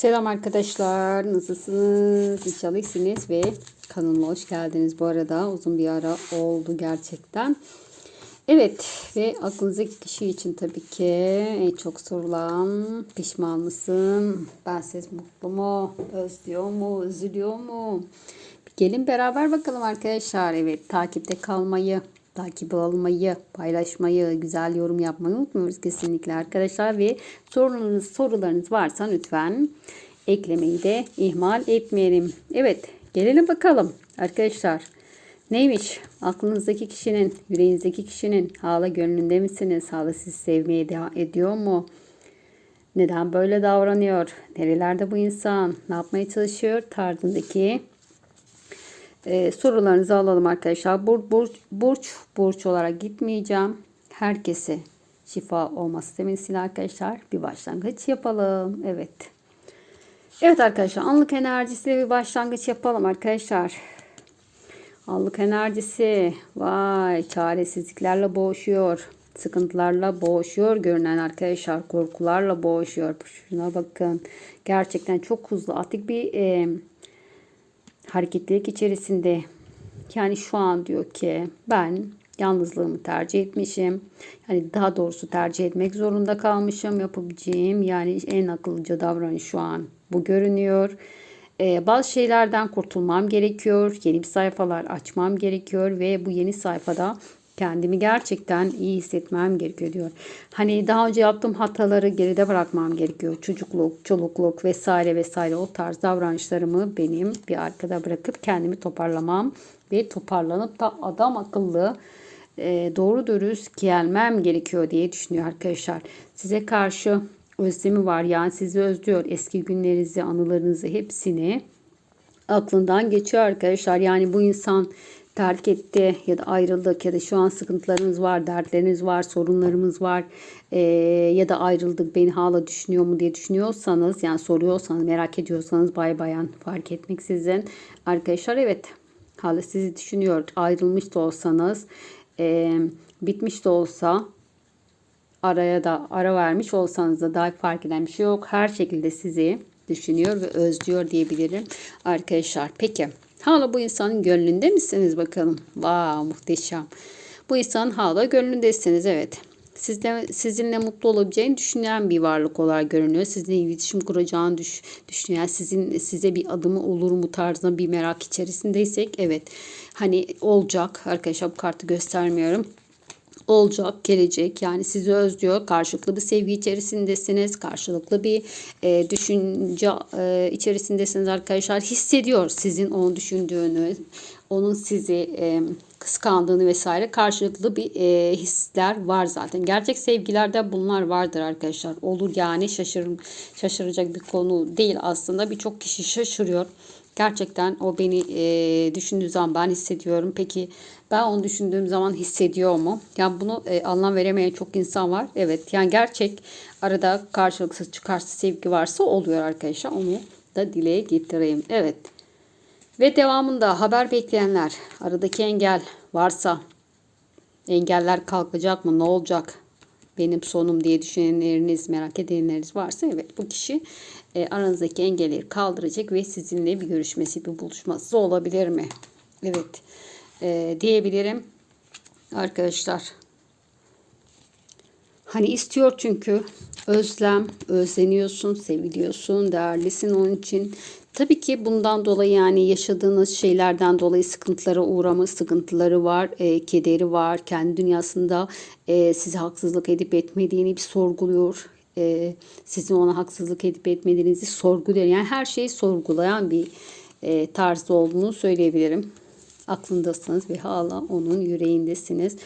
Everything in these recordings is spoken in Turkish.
Selam arkadaşlar. Nasılsınız? İnşallah iyisiniz ve kanalıma hoş geldiniz. Bu arada uzun bir ara oldu gerçekten. Evet ve aklınızdaki kişi için tabii ki en çok sorulan pişman mısın? Bensiz mutlu mu? Özlüyor mu? Üzülüyor mu? Bir gelin beraber bakalım arkadaşlar. Evet takipte kalmayı, takip almayı, paylaşmayı, güzel yorum yapmayı unutmuyoruz kesinlikle arkadaşlar. Ve sorularınız, sorularınız varsa lütfen eklemeyi de ihmal etmeyelim. Evet gelelim bakalım arkadaşlar. Neymiş? Aklınızdaki kişinin, yüreğinizdeki kişinin hala gönlünde misiniz? Hala sizi sevmeye devam ediyor mu? Neden böyle davranıyor? Nerelerde bu insan? Ne yapmaya çalışıyor? Tarzındaki e, sorularınızı alalım arkadaşlar. Bur, burç, burç, burç olarak gitmeyeceğim. Herkese şifa olması temsilciyle arkadaşlar bir başlangıç yapalım. Evet. Evet arkadaşlar anlık enerjisiyle bir başlangıç yapalım arkadaşlar. Anlık enerjisi vay çaresizliklerle boğuşuyor. Sıkıntılarla boğuşuyor görünen arkadaşlar. Korkularla boğuşuyor. Şuna bakın. Gerçekten çok hızlı atik bir e, hareketlilik içerisinde. Yani şu an diyor ki ben yalnızlığımı tercih etmişim. Yani daha doğrusu tercih etmek zorunda kalmışım. Yapabileceğim yani en akıllıca davranış şu an bu görünüyor. Ee, bazı şeylerden kurtulmam gerekiyor. Yeni bir sayfalar açmam gerekiyor ve bu yeni sayfada kendimi gerçekten iyi hissetmem gerekiyor diyor. Hani daha önce yaptığım hataları geride bırakmam gerekiyor. Çocukluk, çolukluk vesaire vesaire o tarz davranışlarımı benim bir arkada bırakıp kendimi toparlamam ve toparlanıp da adam akıllı e, doğru dürüst gelmem gerekiyor diye düşünüyor arkadaşlar. Size karşı özlemi var yani sizi özlüyor. Eski günlerinizi, anılarınızı hepsini aklından geçiyor arkadaşlar. Yani bu insan terk etti ya da ayrıldık ya da şu an sıkıntılarınız var, dertleriniz var, sorunlarımız var ee, ya da ayrıldık beni hala düşünüyor mu diye düşünüyorsanız yani soruyorsanız merak ediyorsanız bay bayan fark etmeksizin arkadaşlar evet hala sizi düşünüyor ayrılmış da olsanız e, bitmiş de olsa araya da ara vermiş olsanız da daha fark eden bir şey yok. Her şekilde sizi düşünüyor ve özlüyor diyebilirim arkadaşlar. Peki hala bu insanın gönlünde misiniz bakalım? Vay muhteşem. Bu insan hala gönlündesiniz evet. Sizde, sizinle mutlu olabileceğini düşünen bir varlık olarak görünüyor. Sizinle iletişim kuracağını düş, düşünüyor. Sizin size bir adımı olur mu tarzında bir merak içerisindeysek evet. Hani olacak arkadaşlar bu kartı göstermiyorum olacak, gelecek. Yani sizi özlüyor. Karşılıklı bir sevgi içerisindesiniz. Karşılıklı bir e, düşünce e, içerisindesiniz arkadaşlar. Hissediyor sizin onu düşündüğünü, onun sizi e, kıskandığını vesaire karşılıklı bir e, hisler var zaten. Gerçek sevgilerde bunlar vardır arkadaşlar. Olur yani şaşır, şaşıracak bir konu değil aslında. Birçok kişi şaşırıyor. Gerçekten o beni e, düşündüğü zaman ben hissediyorum. Peki ben onu düşündüğüm zaman hissediyor mu? Yani bunu e, anlam veremeyen çok insan var. Evet yani gerçek arada karşılıksız çıkarsız sevgi varsa oluyor arkadaşlar. Onu da dile getireyim. Evet. Ve devamında haber bekleyenler aradaki engel varsa engeller kalkacak mı? Ne olacak? Benim sonum diye düşünenleriniz, merak edenleriniz varsa evet bu kişi e, aranızdaki engelleri kaldıracak ve sizinle bir görüşmesi, bir buluşması olabilir mi? Evet e, diyebilirim arkadaşlar. Hani istiyor çünkü özlem, özleniyorsun, seviliyorsun, değerlisin onun için. Tabii ki bundan dolayı yani yaşadığınız şeylerden dolayı sıkıntılara uğrama sıkıntıları var, e, kederi var. Kendi dünyasında e, size haksızlık edip etmediğini bir sorguluyor. E, sizin ona haksızlık edip etmediğinizi sorguluyor. Yani her şeyi sorgulayan bir e, tarzda olduğunu söyleyebilirim aklındasınız ve hala onun yüreğindesiniz.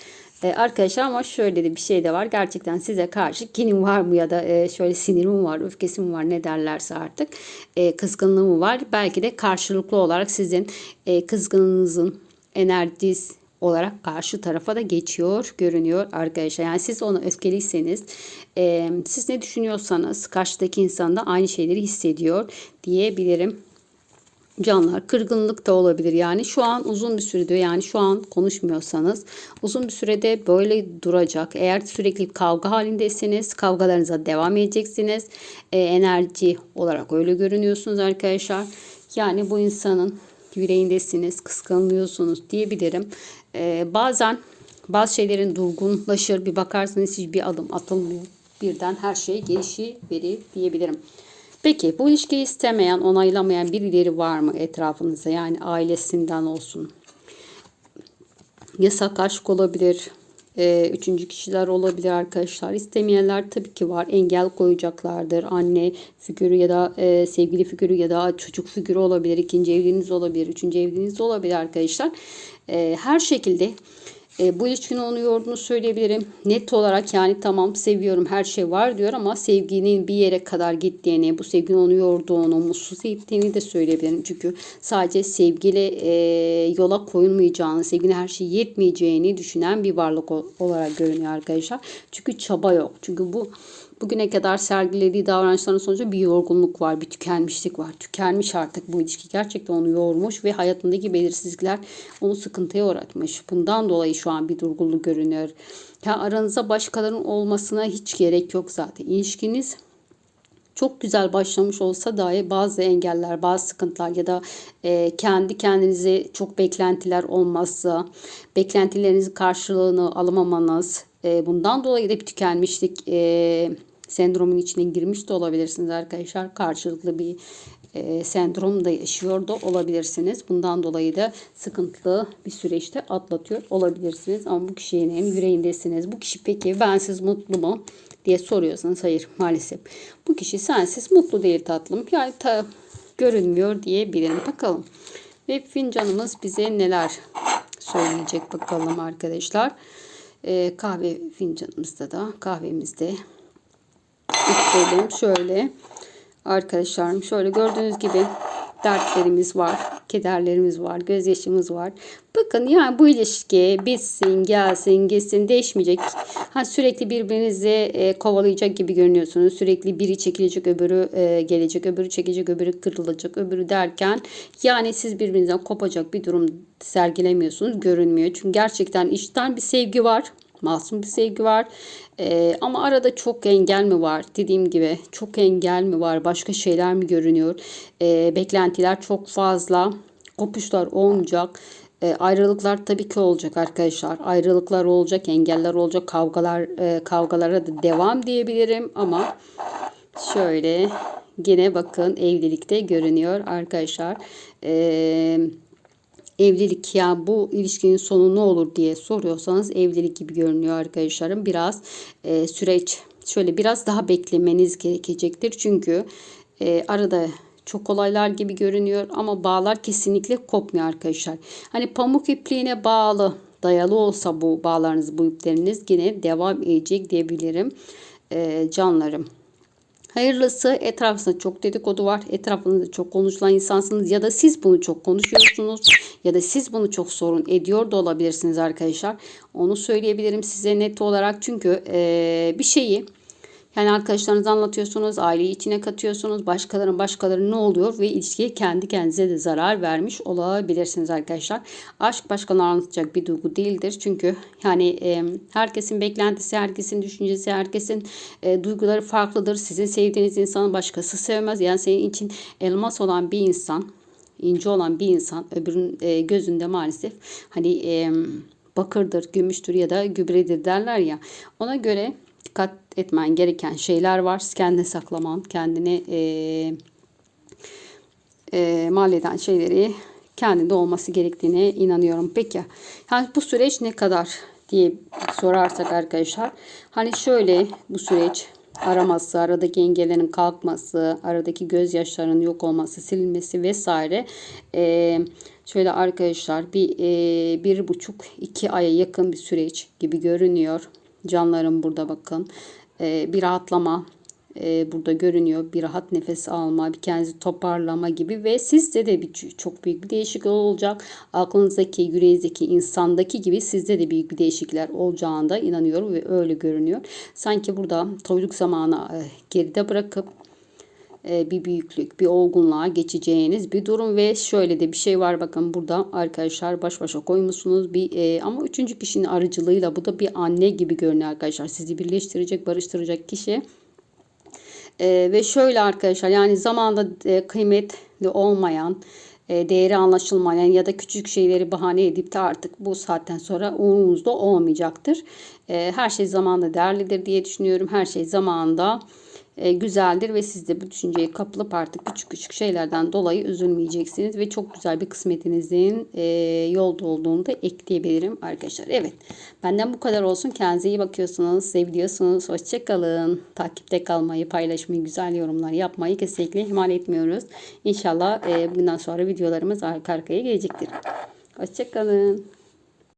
Ee, arkadaşlar ama şöyle de bir şey de var. Gerçekten size karşı kinim var mı ya da e, şöyle sinirim var, öfkesim var ne derlerse artık. E, kızgınlığı var. Belki de karşılıklı olarak sizin e, kızgınlığınızın enerjisi olarak karşı tarafa da geçiyor görünüyor arkadaşlar. Yani siz ona öfkeliyseniz e, siz ne düşünüyorsanız karşıdaki insan da aynı şeyleri hissediyor diyebilirim canlar kırgınlık da olabilir. Yani şu an uzun bir sürede yani şu an konuşmuyorsanız uzun bir sürede böyle duracak. Eğer sürekli kavga halindeyseniz kavgalarınıza devam edeceksiniz. Ee, enerji olarak öyle görünüyorsunuz arkadaşlar. Yani bu insanın yüreğindesiniz kıskanılıyorsunuz diyebilirim. Ee, bazen bazı şeylerin durgunlaşır bir bakarsınız hiçbir adım atılmıyor. Birden her şey gelişi verir diyebilirim. Peki bu ilişkiyi istemeyen, onaylamayan birileri var mı etrafınızda? Yani ailesinden olsun. Yasak aşk olabilir. e, üçüncü kişiler olabilir arkadaşlar. İstemeyenler tabii ki var. Engel koyacaklardır. Anne figürü ya da e, sevgili figürü ya da çocuk figürü olabilir. İkinci evliliğiniz olabilir. Üçüncü evliliğiniz olabilir arkadaşlar. E, her şekilde e, bu ilişkinin onu yorduğunu söyleyebilirim. Net olarak yani tamam seviyorum her şey var diyor ama sevginin bir yere kadar gittiğini, bu sevginin onu yorduğunu, mutsuz ettiğini de söyleyebilirim. Çünkü sadece sevgiyle e, yola koyulmayacağını, sevgine her şey yetmeyeceğini düşünen bir varlık ol- olarak görünüyor arkadaşlar. Çünkü çaba yok. Çünkü bu bugüne kadar sergilediği davranışların sonucu bir yorgunluk var, bir tükenmişlik var. Tükenmiş artık bu ilişki gerçekten onu yormuş ve hayatındaki belirsizlikler onu sıkıntıya uğratmış. Bundan dolayı şu an bir durgunluk görünüyor. Ya aranızda başkalarının olmasına hiç gerek yok zaten. İlişkiniz çok güzel başlamış olsa dahi bazı engeller, bazı sıkıntılar ya da e, kendi kendinize çok beklentiler olması, beklentilerinizin karşılığını alamamanız, e, bundan dolayı da bir tükenmişlik e, sendromun içine girmiş de olabilirsiniz arkadaşlar. Karşılıklı bir e, sendrom da yaşıyor da olabilirsiniz. Bundan dolayı da sıkıntılı bir süreçte atlatıyor olabilirsiniz. Ama bu kişinin yüreğindesiniz. Bu kişi peki bensiz mutlu mu diye soruyorsanız hayır maalesef. Bu kişi sensiz mutlu değil tatlım. Yani ta, görünmüyor diyebilirim. Bakalım. Ve fincanımız bize neler söyleyecek bakalım arkadaşlar. E, kahve fincanımızda da kahvemizde istedim. Şöyle arkadaşlarım şöyle gördüğünüz gibi dertlerimiz var, kederlerimiz var, gözyaşımız var. Bakın yani bu ilişki bitsin, gelsin, gitsin değişmeyecek. Ha, sürekli birbirinizi e, kovalayacak gibi görünüyorsunuz. Sürekli biri çekilecek, öbürü e, gelecek, öbürü çekecek, öbürü kırılacak, öbürü derken yani siz birbirinizden kopacak bir durum sergilemiyorsunuz, görünmüyor. Çünkü gerçekten içten bir sevgi var masum bir sevgi var. Ee, ama arada çok engel mi var? Dediğim gibi çok engel mi var? Başka şeyler mi görünüyor? Ee, beklentiler çok fazla. Kopuşlar olmayacak. Ee, ayrılıklar tabii ki olacak arkadaşlar. Ayrılıklar olacak, engeller olacak, kavgalar e, kavgalara da devam diyebilirim ama şöyle gene bakın evlilikte görünüyor arkadaşlar. Eee evlilik ya bu ilişkinin sonu ne olur diye soruyorsanız evlilik gibi görünüyor arkadaşlarım. Biraz e, süreç şöyle biraz daha beklemeniz gerekecektir. Çünkü e, arada çok olaylar gibi görünüyor ama bağlar kesinlikle kopmuyor arkadaşlar. Hani pamuk ipliğine bağlı dayalı olsa bu bağlarınız bu ipleriniz yine devam edecek diyebilirim e, canlarım. Hayırlısı etrafında çok dedikodu var. Etrafınızda çok konuşulan insansınız ya da siz bunu çok konuşuyorsunuz ya da siz bunu çok sorun ediyor da olabilirsiniz arkadaşlar. Onu söyleyebilirim size net olarak çünkü ee, bir şeyi yani arkadaşlarınıza anlatıyorsunuz, aileyi içine katıyorsunuz, başkalarının başkaları ne oluyor ve ilişkiye kendi kendinize de zarar vermiş olabilirsiniz arkadaşlar. Aşk başkalarına anlatacak bir duygu değildir. Çünkü yani e, herkesin beklentisi, herkesin düşüncesi, herkesin e, duyguları farklıdır. Sizin sevdiğiniz insanı başkası sevmez. Yani senin için elmas olan bir insan, ince olan bir insan öbürünün e, gözünde maalesef hani e, bakırdır, gümüştür ya da gübredir derler ya. Ona göre dikkat etmen gereken şeyler var. Kendine saklaman, kendine e, e, mal eden şeyleri kendinde olması gerektiğine inanıyorum. Peki yani bu süreç ne kadar diye sorarsak arkadaşlar. Hani şöyle bu süreç araması, aradaki engellerin kalkması, aradaki gözyaşlarının yok olması, silinmesi vesaire. Ee, şöyle arkadaşlar bir e, bir buçuk iki aya yakın bir süreç gibi görünüyor. Canlarım burada bakın. Ee, bir rahatlama e, burada görünüyor. Bir rahat nefes alma, bir kendinizi toparlama gibi ve sizde de bir çok büyük bir değişiklik olacak. Aklınızdaki, yüreğinizdeki insandaki gibi sizde de büyük bir değişiklikler olacağında inanıyorum ve öyle görünüyor. Sanki burada toyluk zamanı e, geride bırakıp e, bir büyüklük, bir olgunluğa geçeceğiniz bir durum ve şöyle de bir şey var bakın burada arkadaşlar baş başa koymuşsunuz bir e, ama üçüncü kişinin aracılığıyla bu da bir anne gibi görünüyor arkadaşlar sizi birleştirecek barıştıracak kişi e, ve şöyle arkadaşlar yani zamanda e, kıymetli olmayan e, değeri anlaşılmayan ya da küçük şeyleri bahane edip de artık bu saatten sonra umurunuzda olmayacaktır. E, her şey zamanında değerlidir diye düşünüyorum. Her şey zamanında e, güzeldir ve siz de bu düşünceye kapılıp artık küçük küçük şeylerden dolayı üzülmeyeceksiniz ve çok güzel bir kısmetinizin e, yolda olduğunu da ekleyebilirim arkadaşlar. Evet benden bu kadar olsun. Kendinize iyi bakıyorsunuz, seviyorsunuz. Hoşçakalın. Takipte kalmayı, paylaşmayı, güzel yorumlar yapmayı kesinlikle ihmal etmiyoruz. İnşallah e, bundan sonra videolarımız arka arkaya gelecektir. Hoşçakalın.